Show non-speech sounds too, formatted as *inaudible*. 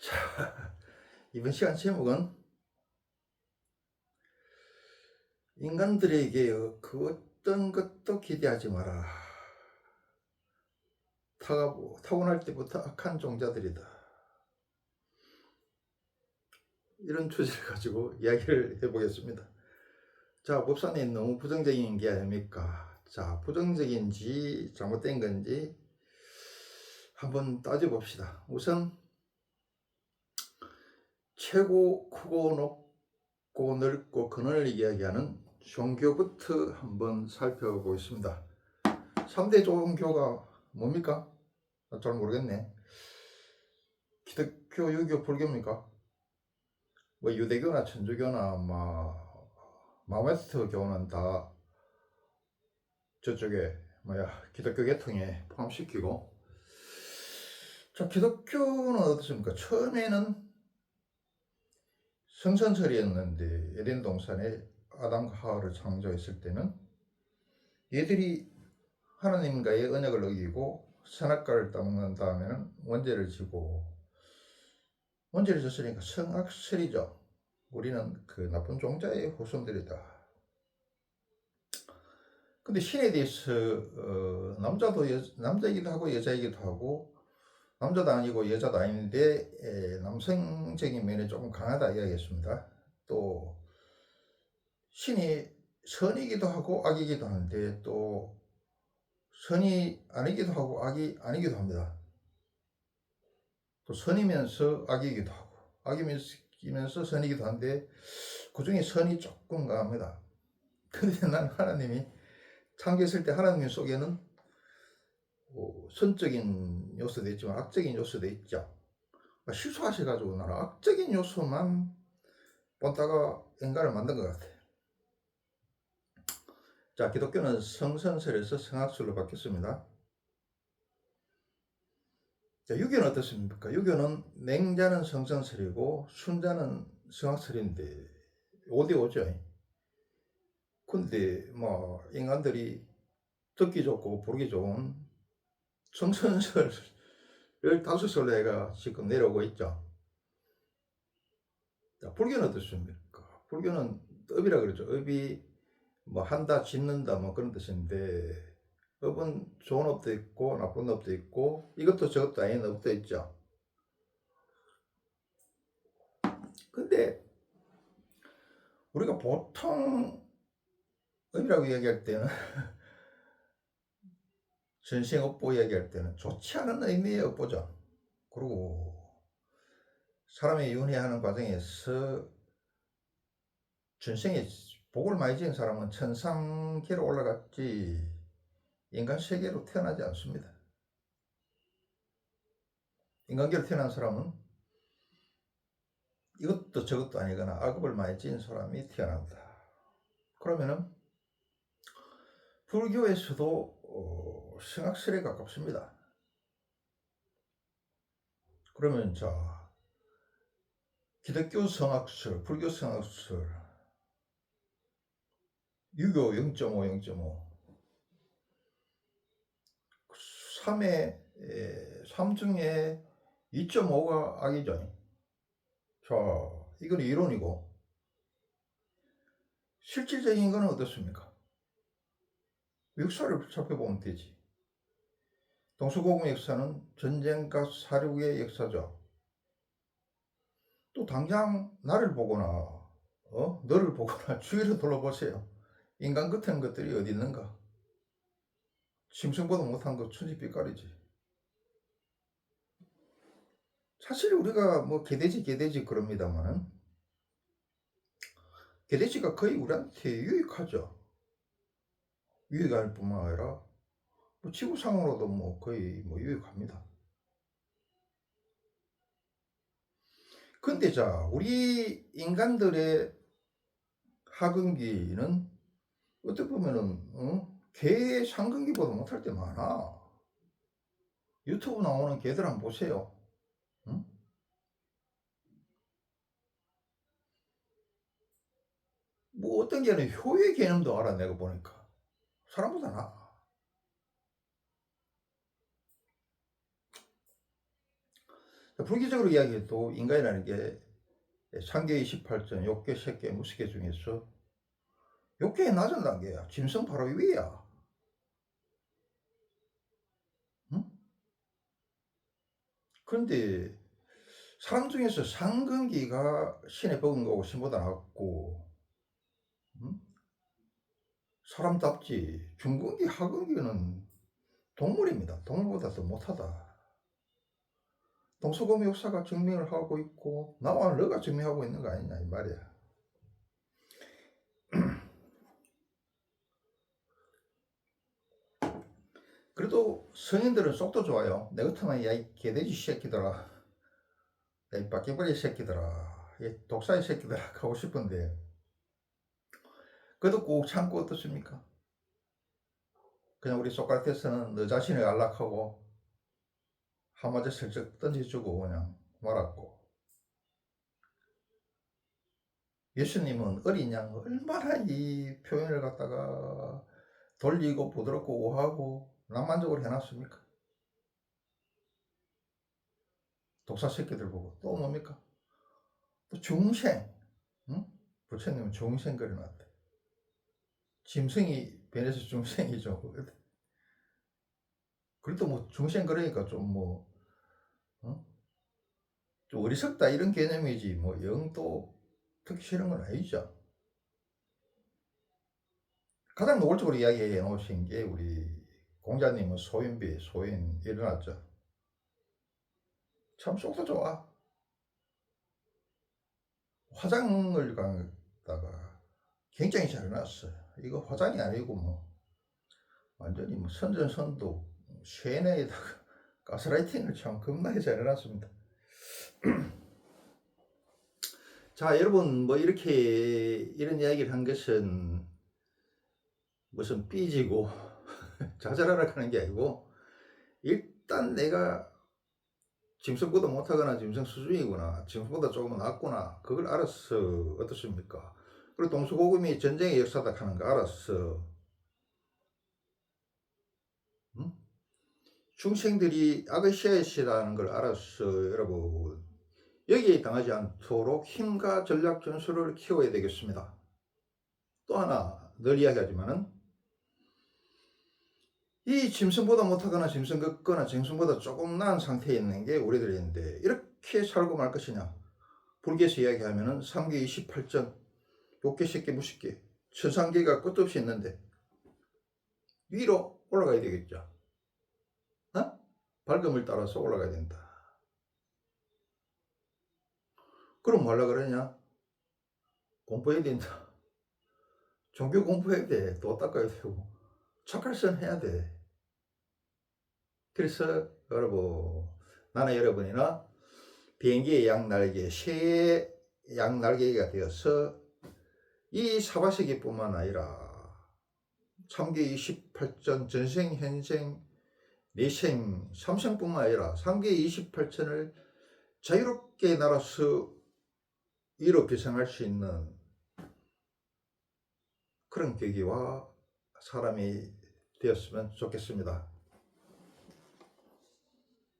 자, *laughs* 이번 시간 제목은 인간들에게 그 어떤 것도 기대하지 마라. 타고날 때부터 악한 종자들이다. 이런 주제를 가지고 이야기를 해보겠습니다. 자, 법사님 너무 부정적인 게 아닙니까? 자, 부정적인지 잘못된 건지 한번 따져봅시다. 우선 최고 크고 높고 넓고 그늘 이야기하는 종교부터 한번 살펴보겠습니다. 3대 종교가 뭡니까? 나잘 모르겠네. 기독교, 유교, 불교입니까? 뭐 유대교나 천주교나 뭐 마메스트 교는 다 저쪽에 뭐야 기독교 계통에 포함시키고 자 기독교는 어떻습니까? 처음에는 성선설이었는데 에덴 동산에 아담과 하와를 창조했을 때는 얘들이 하나님과의 언약을 어기고 선악과를 따먹는 다음에는 원죄를 지고 원죄를 졌으니까 성악설이죠. 우리는 그 나쁜 종자의 후손들이다. 근데 신에 대해서 어, 남자도 여, 남자이기도 하고 여자이기도 하고 남자도 아니고 여자도 아닌데 에, 남성적인 면이 조금 강하다 이야기했습니다. 또 신이 선이기도 하고 악이기도 하는데 또 선이 아니기도 하고 악이 아니기도 합니다. 또 선이면서 악이기도 하고 악이면서 선이기도 한데 그 중에 선이 조금 강합니다. 근데 난 하나님이 창조했을 때 하나님 속에는 뭐 선적인 요소도 있지만 악적인 요소도 있죠. 실수하셔가지고 나는 악적인 요소만 본다가 인간을 만든 것 같아. 자, 기독교는 성선설에서 성악설로 바뀌었습니다. 자, 유교는 어떻습니까? 유교는 맹자는 성선설이고 순자는 성악설인데 5대 5죠. 근데 뭐 인간들이 듣기 좋고 부르기 좋은 다섯 설로 해가 지금 내려오고 있죠. 자, 불교는 어떻습니까? 불교는 업이라 그러죠. 업이 뭐 한다, 짓는다 뭐 그런 뜻인데 업은 좋은 업도 있고 나쁜 업도 있고 이것도 저것도 아닌 업도 있죠. 근데 우리가 보통 업이라고 이야기할 때는 *laughs* 전생 업보 이야기할 때는 좋지 않은 의미의 업보죠. 그리고 사람이 윤회하는 과정에서 전생에 복을 많이 지은 사람은 천상계로 올라갔지 인간 세계로 태어나지 않습니다. 인간계로 태어난 사람은 이것도 저것도 아니거나 악업을 많이 지은 사람이 태어난다. 그러면은 불교에서도 어, 성악설에 가깝습니다. 그러면 자 기독교 성악설, 불교 성악설, 유교 0.5, 0.5 3의 3 중에 2.5가 악이죠. 자, 이건 이론이고 실질적인 건 어떻습니까? 역사를 살펴보면 되지. 동서고금 역사는 전쟁과 사륙의 역사죠. 또 당장 나를 보거나 어? 너를 보거나 *laughs* 주위를 둘러보세요. 인간 같은 것들이 어디 있는가? 짐승보다 못한 거 천지빛깔이지. 사실 우리가 뭐 개돼지 개돼지 그럽니다만은 개돼지가 거의 우리한테 유익하죠. 유익할 뿐만 아니라 뭐 지구상으로도 뭐 거의 뭐 유익합니다. 근데 자, 우리 인간들의 하근기는 어떻게 보면은 어? 개 상근기보다 못할 때 많아. 유튜브 나오는 개들 한번 보세요. 응? 뭐 어떤 개는 효의 개념도 알아 내가 보니까 사람보다 나. 불기적으로 이야기해도 인간이라는 게 상계 28전, 욕계, 색계, 무색계 중에서 욕계의 낮은 단계야. 짐승 바로 위야. 응? 그런데 사람 중에서 상근기가 신의 복은 거고 신보다 낫고 응? 사람답지 중근기, 하근기는 동물입니다. 동물보다 더 못하다. 동서고미 역사가 증명을 하고 있고 나와 너가 증명하고 있는 거 아니냐 이 말이야. *clears throat* 그래도 성인들은 속도 좋아요. 내 같으면 야이 개돼지 새끼들아, 야이 바퀴벌레 새끼들아, 이 독사의 새끼들아 하고 싶은데 그래도 꼭 참고 어떻습니까? 그냥 우리 소크라테스는 너 자신을 안락하고 한마디 슬쩍 던져주고 그냥 말았고 예수님은 어린 양 얼마나 이 표현을 갖다가 돌리고 부드럽고 우하고 낭만적으로 해놨습니까? 독사 새끼들 보고 또 뭡니까? 또 중생 응? 부처님은 중생 그려놨대 짐승이 변해서 중생이죠 그래도 뭐 중생 그러니까 좀뭐 어? 좀 어리석다 이런 개념이지 뭐 영도 듣기 싫은 건 아니죠. 가장 노골적으로 이야기해 놓으신 게 우리 공자님은 소인비, 소인 일어났죠. 참 속도 좋아. 화장을 굉장히 잘 해놨어요. 이거 화장이 아니고 뭐 완전히 뭐 선전선도 쉐네에다가 *laughs* 가스라이팅을 참 겁나게 잘 해놨습니다. *clears throat* 자, 여러분, 뭐, 이렇게, 이런 이야기를 한 것은 무슨 삐지고 *laughs* 자잘하라 하는 게 아니고, 일단 내가 짐승보다 못하거나 짐승 수준이구나, 짐승보다 조금 낫구나, 그걸 알았어. 어떻습니까? 그리고 동서고금이 전쟁의 역사다 하는 거 알았어. 응? 중생들이 아그시아시라는 걸 알았어, 여러분. 여기에 당하지 않도록 힘과 전략 전술을 키워야 되겠습니다. 또 하나 늘 이야기하지만은 이 짐승보다 못하거나 짐승 같거나 짐승보다 조금 나은 상태에 있는 게 우리들인데 이렇게 살고 말 것이냐? 불교에서 이야기하면은 3계 28전, 6계, 10계, 무식계, 천상계가 끝도 없이 있는데 위로 올라가야 되겠죠. 어? 밝음을 따라서 올라가야 된다. 그럼 뭐라 그러냐? 공부해야 된다. 종교 공부해야 돼. 도 닦아야 되고. 착할선 해야 돼. 그래서 여러분, 나는 여러분이나 비행기의 양날개, 새의 양날개가 되어서 이 사바세기뿐만 아니라 참기 28전 전생, 현생, 내생, 삼생뿐만 아니라 3계 28천을 자유롭게 날아서 위로 비상할 수 있는 그런 계기와 사람이 되었으면 좋겠습니다.